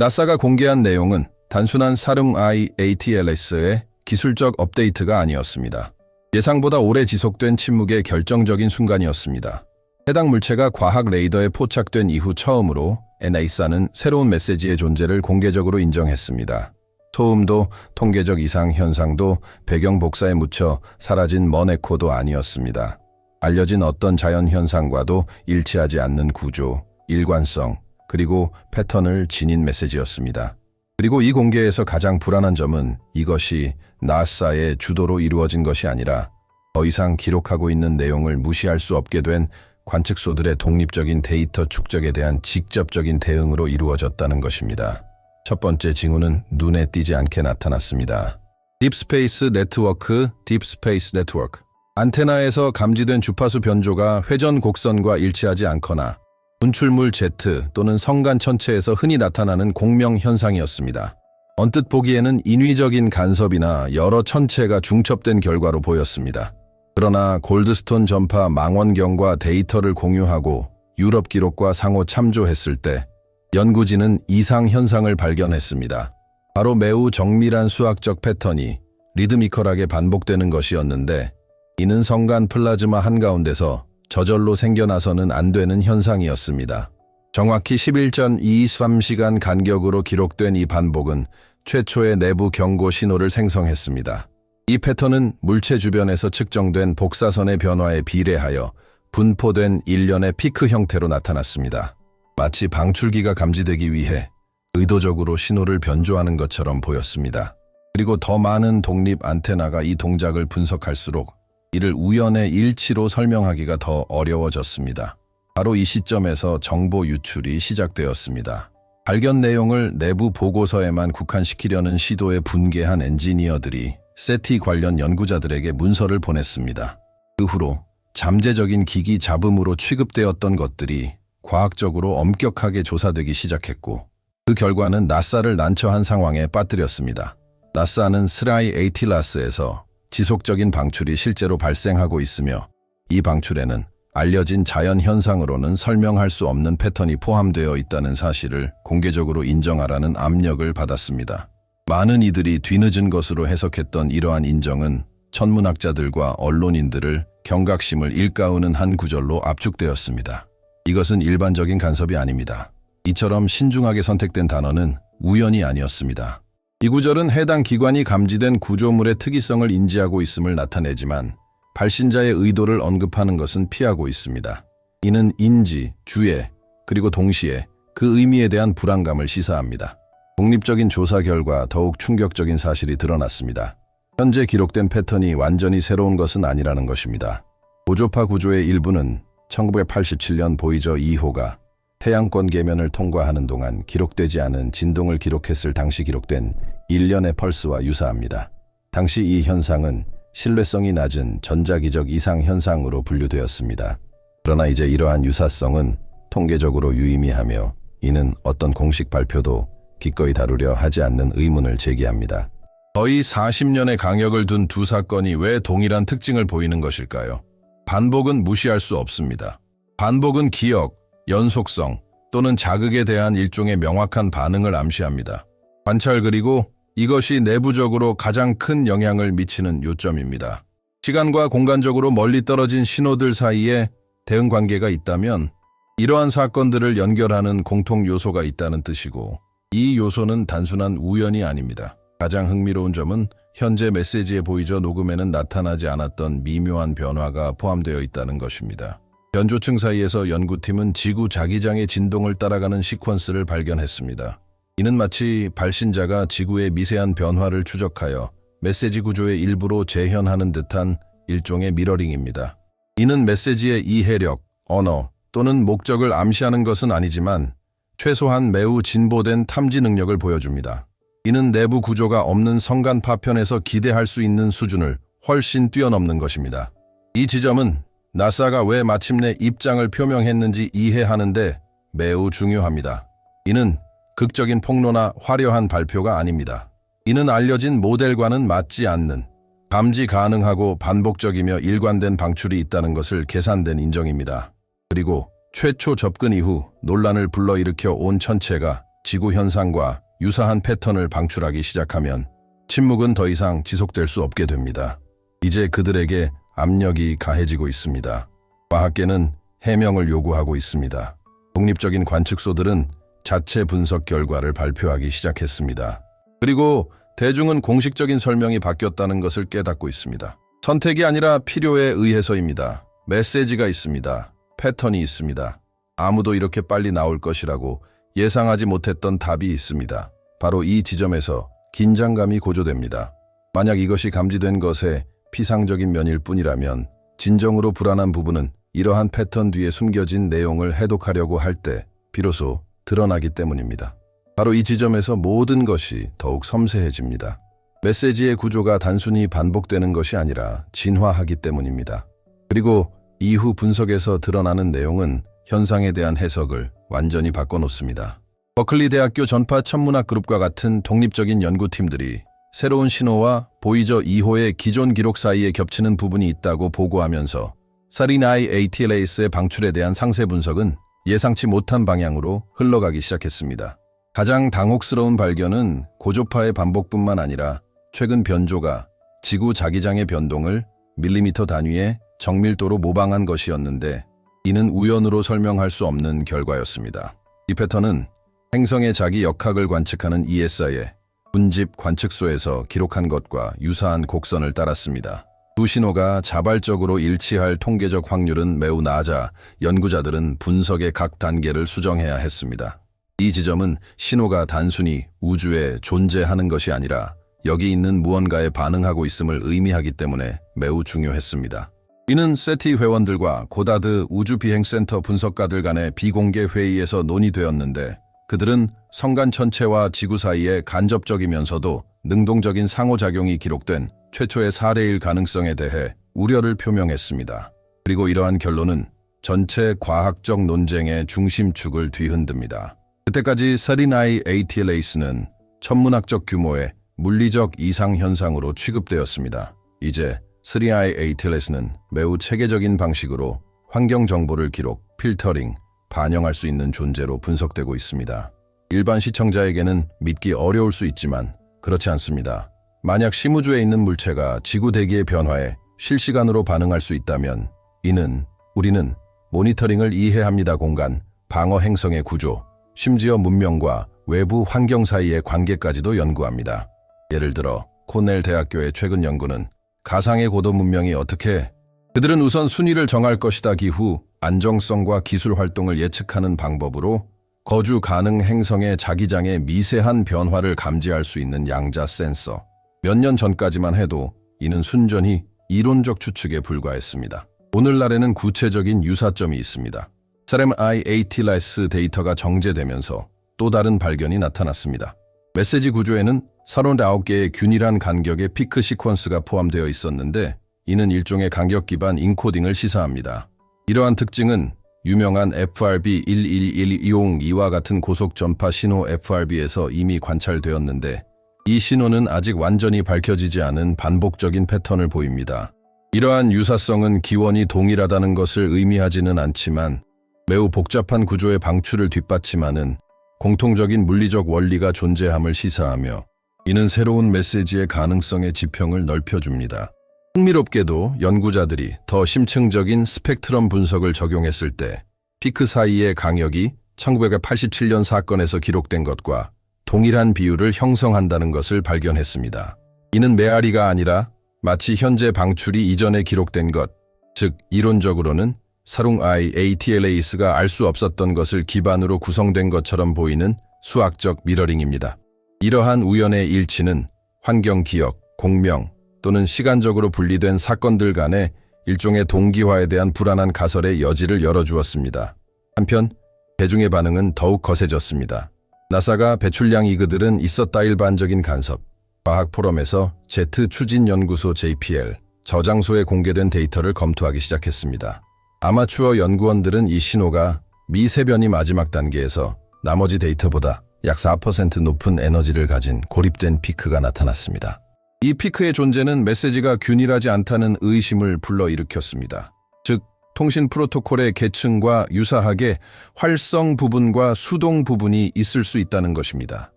나사가 공개한 내용은 단순한 사릉 IATLS의 기술적 업데이트가 아니었습니다. 예상보다 오래 지속된 침묵의 결정적인 순간이었습니다. 해당 물체가 과학 레이더에 포착된 이후 처음으로 NASA는 새로운 메시지의 존재를 공개적으로 인정했습니다. 소음도 통계적 이상 현상도 배경 복사에 묻혀 사라진 먼 에코도 아니었습니다. 알려진 어떤 자연 현상과도 일치하지 않는 구조, 일관성, 그리고 패턴을 지닌 메시지였습니다. 그리고 이 공개에서 가장 불안한 점은 이것이 나사의 주도로 이루어진 것이 아니라 더 이상 기록하고 있는 내용을 무시할 수 없게 된 관측소들의 독립적인 데이터 축적에 대한 직접적인 대응으로 이루어졌다는 것입니다. 첫 번째 징후는 눈에 띄지 않게 나타났습니다. 딥스페이스 네트워크, 딥스페이스 네트워크. 안테나에서 감지된 주파수 변조가 회전 곡선과 일치하지 않거나 분출물 Z 또는 성간 천체에서 흔히 나타나는 공명 현상이었습니다. 언뜻 보기에는 인위적인 간섭이나 여러 천체가 중첩된 결과로 보였습니다. 그러나 골드스톤 전파 망원경과 데이터를 공유하고 유럽 기록과 상호 참조했을 때 연구진은 이상 현상을 발견했습니다. 바로 매우 정밀한 수학적 패턴이 리드미컬하게 반복되는 것이었는데 이는 성간 플라즈마 한가운데서 저절로 생겨나서는 안 되는 현상이었습니다. 정확히 11.23시간 간격으로 기록된 이 반복은 최초의 내부 경고 신호를 생성했습니다. 이 패턴은 물체 주변에서 측정된 복사선의 변화에 비례하여 분포된 일련의 피크 형태로 나타났습니다. 마치 방출기가 감지되기 위해 의도적으로 신호를 변조하는 것처럼 보였습니다. 그리고 더 많은 독립 안테나가 이 동작을 분석할수록 이를 우연의 일치로 설명하기가 더 어려워졌습니다. 바로 이 시점에서 정보 유출이 시작되었습니다. 발견 내용을 내부 보고서에만 국한시키려는 시도에 분개한 엔지니어들이 세티 관련 연구자들에게 문서를 보냈습니다. 그 후로 잠재적인 기기 잡음으로 취급되었던 것들이 과학적으로 엄격하게 조사되기 시작했고 그 결과는 나사를 난처한 상황에 빠뜨렸습니다. 나사는 스라이 에이틸라스에서 지속적인 방출이 실제로 발생하고 있으며 이 방출에는 알려진 자연 현상으로는 설명할 수 없는 패턴이 포함되어 있다는 사실을 공개적으로 인정하라는 압력을 받았습니다. 많은 이들이 뒤늦은 것으로 해석했던 이러한 인정은 천문학자들과 언론인들을 경각심을 일가우는 한 구절로 압축되었습니다. 이것은 일반적인 간섭이 아닙니다. 이처럼 신중하게 선택된 단어는 우연이 아니었습니다. 이 구절은 해당 기관이 감지된 구조물의 특이성을 인지하고 있음을 나타내지만 발신자의 의도를 언급하는 것은 피하고 있습니다. 이는 인지, 주의, 그리고 동시에 그 의미에 대한 불안감을 시사합니다. 독립적인 조사 결과 더욱 충격적인 사실이 드러났습니다. 현재 기록된 패턴이 완전히 새로운 것은 아니라는 것입니다. 보조파 구조의 일부는 1987년 보이저 2호가 태양권 계면을 통과하는 동안 기록되지 않은 진동을 기록했을 당시 기록된 일련의 펄스와 유사합니다. 당시 이 현상은 신뢰성이 낮은 전자기적 이상 현상으로 분류되었습니다. 그러나 이제 이러한 유사성은 통계적으로 유의미하며 이는 어떤 공식 발표도 기꺼이 다루려 하지 않는 의문을 제기합니다. 거의 40년의 강역을 둔 두 사건이 왜 동일한 특징을 보이는 것일까요? 반복은 무시할 수 없습니다. 반복은 기억, 연속성 또는 자극에 대한 일종의 명확한 반응을 암시합니다. 관찰 그리고 이것이 내부적으로 가장 큰 영향을 미치는 요점입니다. 시간과 공간적으로 멀리 떨어진 신호들 사이에 대응 관계가 있다면 이러한 사건들을 연결하는 공통 요소가 있다는 뜻이고 이 요소는 단순한 우연이 아닙니다. 가장 흥미로운 점은 현재 메시지에 보이저 녹음에는 나타나지 않았던 미묘한 변화가 포함되어 있다는 것입니다. 변조층 사이에서 연구팀은 지구 자기장의 진동을 따라가는 시퀀스를 발견했습니다. 이는 마치 발신자가 지구의 미세한 변화를 추적하여 메시지 구조의 일부로 재현하는 듯한 일종의 미러링입니다. 이는 메시지의 이해력, 언어 또는 목적을 암시하는 것은 아니지만 최소한 매우 진보된 탐지 능력을 보여줍니다. 이는 내부 구조가 없는 성간 파편에서 기대할 수 있는 수준을 훨씬 뛰어넘는 것입니다. 이 지점은 나사가 왜 마침내 입장을 표명했는지 이해하는데 매우 중요합니다. 이는 극적인 폭로나 화려한 발표가 아닙니다. 이는 알려진 모델과는 맞지 않는 감지 가능하고 반복적이며 일관된 방출이 있다는 것을 계산된 인정입니다. 그리고 최초 접근 이후 논란을 불러일으켜 온 천체가 지구 현상과 유사한 패턴을 방출하기 시작하면 침묵은 더 이상 지속될 수 없게 됩니다. 이제 그들에게 압력이 가해지고 있습니다. 과학계는 해명을 요구하고 있습니다. 독립적인 관측소들은 자체 분석 결과를 발표하기 시작했습니다. 그리고 대중은 공식적인 설명이 바뀌었다는 것을 깨닫고 있습니다. 선택이 아니라 필요에 의해서입니다. 메시지가 있습니다. 패턴이 있습니다. 아무도 이렇게 빨리 나올 것이라고 예상하지 못했던 답이 있습니다. 바로 이 지점에서 긴장감이 고조됩니다. 만약 이것이 감지된 것의 피상적인 면일 뿐이라면 진정으로 불안한 부분은 이러한 패턴 뒤에 숨겨진 내용을 해독하려고 할 때 비로소 드러나기 때문입니다. 바로 이 지점에서 모든 것이 더욱 섬세해집니다. 메시지의 구조가 단순히 반복되는 것이 아니라 진화하기 때문입니다. 그리고 이후 분석에서 드러나는 내용은 현상에 대한 해석을 완전히 바꿔놓습니다. 버클리 대학교 전파 천문학 그룹과 같은 독립적인 연구팀들이 새로운 신호와 보이저 2호의 기존 기록 사이에 겹치는 부분이 있다고 보고하면서 사리나이 ATLAS의 방출에 대한 상세 분석은 예상치 못한 방향으로 흘러가기 시작했습니다. 가장 당혹스러운 발견은 고조파의 반복뿐만 아니라 최근 변조가 지구 자기장의 변동을 밀리미터 단위의 정밀도로 모방한 것이었는데 이는 우연으로 설명할 수 없는 결과였습니다. 이 패턴은 행성의 자기 역학을 관측하는 ESI의 분집 관측소에서 기록한 것과 유사한 곡선을 따랐습니다. 두 신호가 자발적으로 일치할 통계적 확률은 매우 낮아 연구자들은 분석의 각 단계를 수정해야 했습니다. 이 지점은 신호가 단순히 우주에 존재하는 것이 아니라 여기 있는 무언가에 반응하고 있음을 의미하기 때문에 매우 중요했습니다. 이는 세티 회원들과 고다드 우주비행센터 분석가들 간의 비공개 회의에서 논의되었는데 그들은 성간 전체와 지구 사이에 간접적이면서도 능동적인 상호작용이 기록된 최초의 사례일 가능성에 대해 우려를 표명했습니다. 그리고 이러한 결론은 전체 과학적 논쟁의 중심축을 뒤흔듭니다. 그때까지 서리나이 ATLAS는 천문학적 규모의 물리적 이상 현상으로 취급되었습니다. 이제 스리아이 ATLAS는 매우 체계적인 방식으로 환경 정보를 기록, 필터링, 반영할 수 있는 존재로 분석되고 있습니다. 일반 시청자에게는 믿기 어려울 수 있지만 그렇지 않습니다. 만약 심우주에 있는 물체가 지구 대기의 변화에 실시간으로 반응할 수 있다면 이는 우리는 모니터링을 이해합니다 공간, 방어 행성의 구조, 심지어 문명과 외부 환경 사이의 관계까지도 연구합니다. 예를 들어 코넬 대학교의 최근 연구는 가상의 고도 문명이 어떻게 그들은 우선 순위를 정할 것이다 기후 안정성과 기술 활동을 예측하는 방법으로 거주 가능 행성의 자기장의 미세한 변화를 감지할 수 있는 양자 센서. 몇 년 전까지만 해도 이는 순전히 이론적 추측에 불과했습니다. 오늘날에는 구체적인 유사점이 있습니다. 사렘 IATLS 데이터가 정제되면서 또 다른 발견이 나타났습니다. 메시지 구조에는 39개의 균일한 간격의 피크 시퀀스가 포함되어 있었는데 이는 일종의 간격 기반 인코딩을 시사합니다. 이러한 특징은 유명한 FRB 11120이와 같은 고속 전파 신호 FRB에서 이미 관찰되었는데 이 신호는 아직 완전히 밝혀지지 않은 반복적인 패턴을 보입니다. 이러한 유사성은 기원이 동일하다는 것을 의미하지는 않지만 매우 복잡한 구조의 방출을 뒷받침하는 공통적인 물리적 원리가 존재함을 시사하며 이는 새로운 메시지의 가능성의 지평을 넓혀줍니다. 흥미롭게도 연구자들이 더 심층적인 스펙트럼 분석을 적용했을 때 피크 사이의 강역이 1987년 사건에서 기록된 것과 동일한 비율을 형성한다는 것을 발견했습니다. 이는 메아리가 아니라 마치 현재 방출이 이전에 기록된 것, 즉 이론적으로는 사룽 I ATLAS가 알 수 없었던 것을 기반으로 구성된 것처럼 보이는 수학적 미러링입니다. 이러한 우연의 일치는 환경 기억, 공명 또는 시간적으로 분리된 사건들 간의 일종의 동기화에 대한 불안한 가설의 여지를 열어주었습니다. 한편 대중의 반응은 더욱 거세졌습니다. 나사가 배출량 이그들은 있었다 일반적인 간섭, 과학 포럼에서 제트 추진 연구소 JPL 저장소에 공개된 데이터를 검토하기 시작했습니다. 아마추어 연구원들은 이 신호가 미세변이 마지막 단계에서 나머지 데이터보다 약 4% 높은 에너지를 가진 고립된 피크가 나타났습니다. 이 피크의 존재는 메시지가 균일하지 않다는 의심을 불러일으켰습니다. 즉, 통신 프로토콜의 계층과 유사하게 활성 부분과 수동 부분이 있을 수 있다는 것입니다.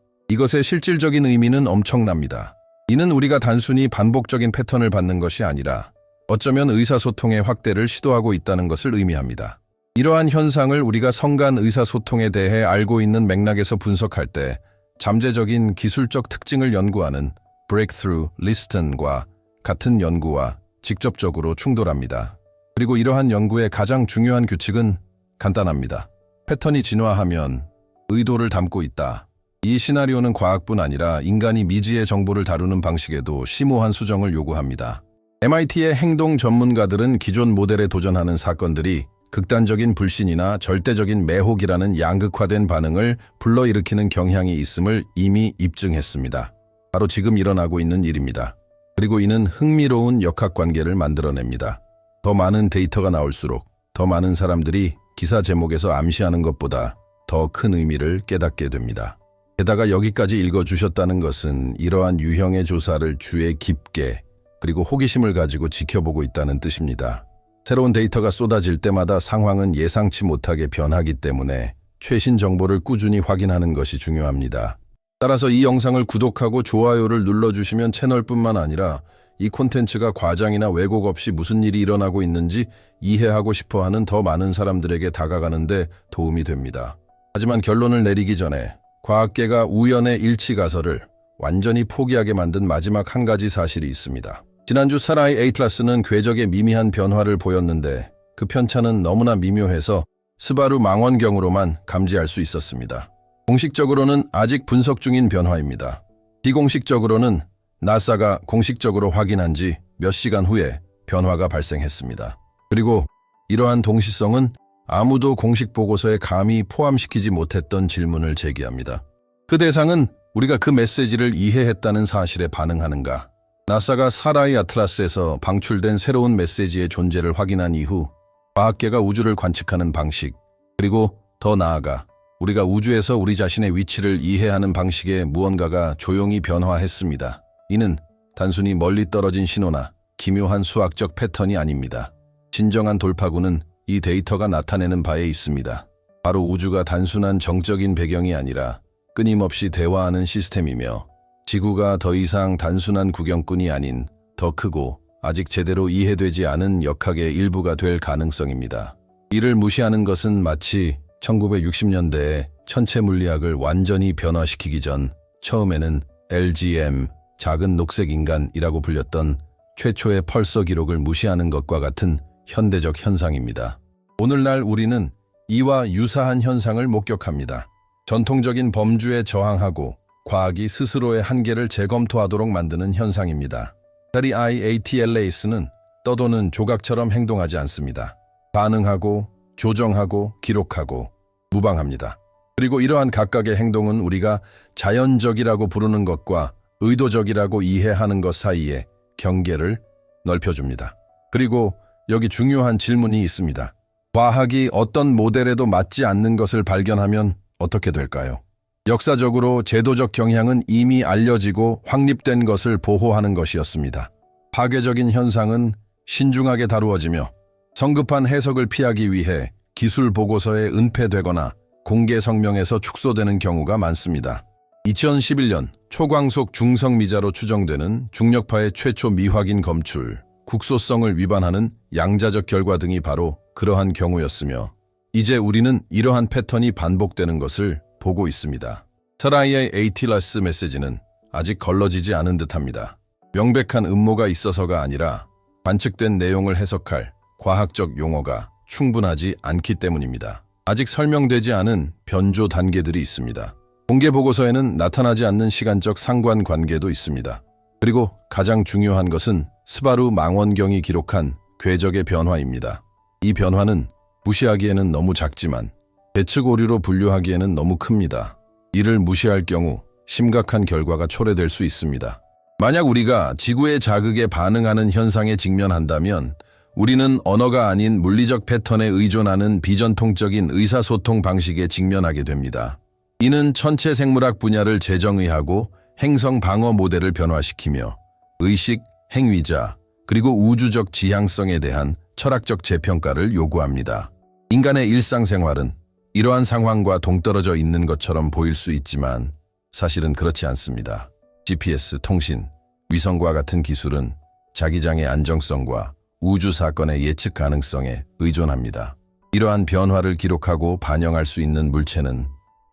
이것의 실질적인 의미는 엄청납니다. 이는 우리가 단순히 반복적인 패턴을 받는 것이 아니라 어쩌면 의사소통의 확대를 시도하고 있다는 것을 의미합니다. 이러한 현상을 우리가 성간 의사소통에 대해 알고 있는 맥락에서 분석할 때 잠재적인 기술적 특징을 연구하는 Breakthrough Listen과 같은 연구와 직접적으로 충돌합니다. 그리고 이러한 연구의 가장 중요한 규칙은 간단합니다. 패턴이 진화하면 의도를 담고 있다. 이 시나리오는 과학뿐 아니라 인간이 미지의 정보를 다루는 방식에도 심오한 수정을 요구합니다. MIT의 행동 전문가들은 기존 모델에 도전하는 사건들이 극단적인 불신이나 절대적인 매혹이라는 양극화된 반응을 불러일으키는 경향이 있음을 이미 입증했습니다. 바로 지금 일어나고 있는 일입니다. 그리고 이는 흥미로운 역학관계를 만들어냅니다. 더 많은 데이터가 나올수록 더 많은 사람들이 기사 제목에서 암시하는 것보다 더 큰 의미를 깨닫게 됩니다. 게다가 여기까지 읽어주셨다는 것은 이러한 유형의 조사를 주의 깊게 그리고 호기심을 가지고 지켜보고 있다는 뜻입니다. 새로운 데이터가 쏟아질 때마다 상황은 예상치 못하게 변하기 때문에 최신 정보를 꾸준히 확인하는 것이 중요합니다. 따라서 이 영상을 구독하고 좋아요를 눌러주시면 채널뿐만 아니라 이 콘텐츠가 과장이나 왜곡 없이 무슨 일이 일어나고 있는지 이해하고 싶어 하는 더 많은 사람들에게 다가가는데 도움이 됩니다. 하지만 결론을 내리기 전에 과학계가 우연의 일치 가설을 완전히 포기하게 만든 마지막 한 가지 사실이 있습니다. 지난주 사라이 에이틀라스는 궤적의 미미한 변화를 보였는데 그 편차는 너무나 미묘해서 스바루 망원경으로만 감지할 수 있었습니다. 공식적으로는 아직 분석 중인 변화입니다. 비공식적으로는 나사가 공식적으로 확인한 지 몇 시간 후에 변화가 발생했습니다. 그리고 이러한 동시성은 아무도 공식 보고서에 감히 포함시키지 못했던 질문을 제기합니다. 그 대상은 우리가 그 메시지를 이해했다는 사실에 반응하는가? 나사가 사라이 아틀라스에서 방출된 새로운 메시지의 존재를 확인한 이후 과학계가 우주를 관측하는 방식, 그리고 더 나아가 우리가 우주에서 우리 자신의 위치를 이해하는 방식에 무언가가 조용히 변화했습니다. 이는 단순히 멀리 떨어진 신호나 기묘한 수학적 패턴이 아닙니다. 진정한 돌파구는 이 데이터가 나타내는 바에 있습니다. 바로 우주가 단순한 정적인 배경이 아니라 끊임없이 대화하는 시스템이며 지구가 더 이상 단순한 구경꾼이 아닌 더 크고 아직 제대로 이해되지 않은 역학의 일부가 될 가능성입니다. 이를 무시하는 것은 마치 1960년대에 천체 물리학을 완전히 변화시키기 전 처음에는 LGM, 작은 녹색 인간이라고 불렸던 최초의 펄서 기록을 무시하는 것과 같은 현대적 현상입니다. 오늘날 우리는 이와 유사한 현상을 목격합니다. 전통적인 범주에 저항하고 과학이 스스로의 한계를 재검토하도록 만드는 현상입니다. 다리 IATLAS는 떠도는 조각처럼 행동하지 않습니다. 반응하고, 조정하고, 기록하고, 무방합니다. 그리고 이러한 각각의 행동은 우리가 자연적이라고 부르는 것과 의도적이라고 이해하는 것 사이에 경계를 넓혀줍니다. 그리고 여기 중요한 질문이 있습니다. 과학이 어떤 모델에도 맞지 않는 것을 발견하면 어떻게 될까요? 역사적으로 제도적 경향은 이미 알려지고 확립된 것을 보호하는 것이었습니다. 파괴적인 현상은 신중하게 다루어지며 성급한 해석을 피하기 위해 기술 보고서에 은폐되거나 공개 성명에서 축소되는 경우가 많습니다. 2011년 초광속 중성미자로 추정되는 중력파의 최초 미확인 검출, 국소성을 위반하는 양자적 결과 등이 바로 그러한 경우였으며 이제 우리는 이러한 패턴이 반복되는 것을 보고 있습니다. 사라이의 에이틸라스 메시지는 아직 걸러지지 않은 듯합니다. 명백한 음모가 있어서가 아니라 관측된 내용을 해석할 과학적 용어가 충분하지 않기 때문입니다. 아직 설명되지 않은 변조 단계들이 있습니다. 공개 보고서에는 나타나지 않는 시간적 상관 관계도 있습니다. 그리고 가장 중요한 것은 스바루 망원경이 기록한 궤적의 변화입니다. 이 변화는 무시하기에는 너무 작지만 대측 오류로 분류하기에는 너무 큽니다. 이를 무시할 경우 심각한 결과가 초래될 수 있습니다. 만약 우리가 지구의 자극에 반응하는 현상에 직면한다면 우리는 언어가 아닌 물리적 패턴에 의존하는 비전통적인 의사소통 방식에 직면하게 됩니다. 이는 천체 생물학 분야를 재정의하고 행성 방어 모델을 변화시키며 의식, 행위자, 그리고 우주적 지향성에 대한 철학적 재평가를 요구합니다. 인간의 일상생활은 이러한 상황과 동떨어져 있는 것처럼 보일 수 있지만 사실은 그렇지 않습니다. GPS, 통신, 위성과 같은 기술은 자기장의 안정성과 우주 사건의 예측 가능성에 의존합니다. 이러한 변화를 기록하고 반영할 수 있는 물체는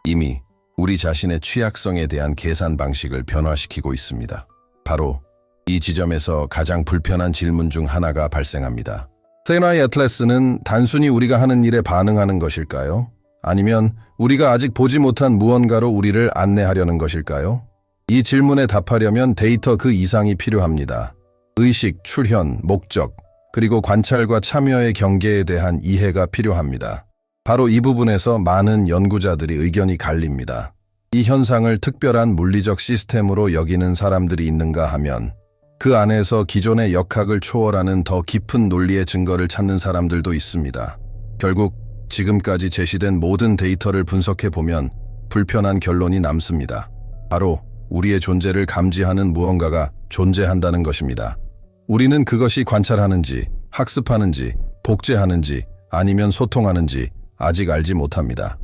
이미 우리 자신의 취약성에 대한 계산 방식을 변화시키고 있습니다. 바로 이 지점에서 가장 불편한 질문 중 하나가 발생합니다. 세나이 애틀레스는 단순히 우리가 하는 일에 반응하는 것일까요? 아니면 우리가 아직 보지 못한 무언가로 우리를 안내하려는 것일까요? 이 질문에 답하려면 데이터 그 이상이 필요합니다. 의식, 출현, 목적, 그리고 관찰과 참여의 경계에 대한 이해가 필요합니다. 바로 이 부분에서 많은 연구자들이 의견이 갈립니다. 이 현상을 특별한 물리적 시스템으로 여기는 사람들이 있는가 하면 그 안에서 기존의 역학을 초월하는 더 깊은 논리의 증거를 찾는 사람들도 있습니다. 결국 지금까지 제시된 모든 데이터를 분석해 보면 불편한 결론이 남습니다. 바로 우리의 존재를 감지하는 무언가가 존재한다는 것입니다. 우리는 그것이 관찰하는지, 학습하는지, 복제하는지, 아니면 소통하는지 아직 알지 못합니다.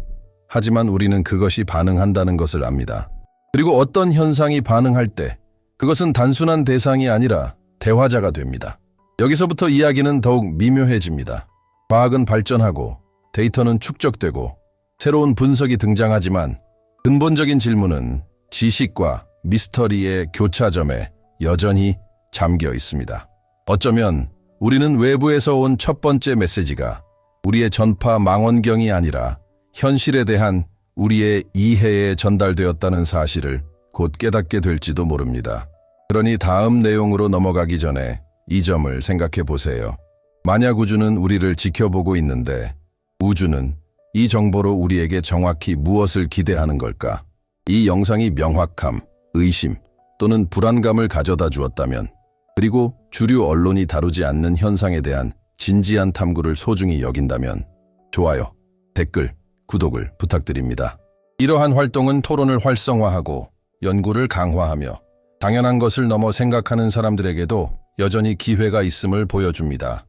하지만 우리는 그것이 반응한다는 것을 압니다. 그리고 어떤 현상이 반응할 때 그것은 단순한 대상이 아니라 대화자가 됩니다. 여기서부터 이야기는 더욱 미묘해집니다. 과학은 발전하고 데이터는 축적되고 새로운 분석이 등장하지만 근본적인 질문은 지식과 미스터리의 교차점에 여전히 잠겨 있습니다. 어쩌면 우리는 외부에서 온 첫 번째 메시지가 우리의 전파 망원경이 아니라 현실에 대한 우리의 이해에 전달되었다는 사실을 곧 깨닫게 될지도 모릅니다. 그러니 다음 내용으로 넘어가기 전에 이 점을 생각해 보세요. 만약 우주는 우리를 지켜보고 있는데 우주는 이 정보로 우리에게 정확히 무엇을 기대하는 걸까? 이 영상이 명확함, 의심 또는 불안감을 가져다 주었다면 그리고 주류 언론이 다루지 않는 현상에 대한 진지한 탐구를 소중히 여긴다면 좋아요, 댓글, 구독을 부탁드립니다. 이러한 활동은 토론을 활성화하고 연구를 강화하며 당연한 것을 넘어 생각하는 사람들에게도 여전히 기회가 있음을 보여줍니다.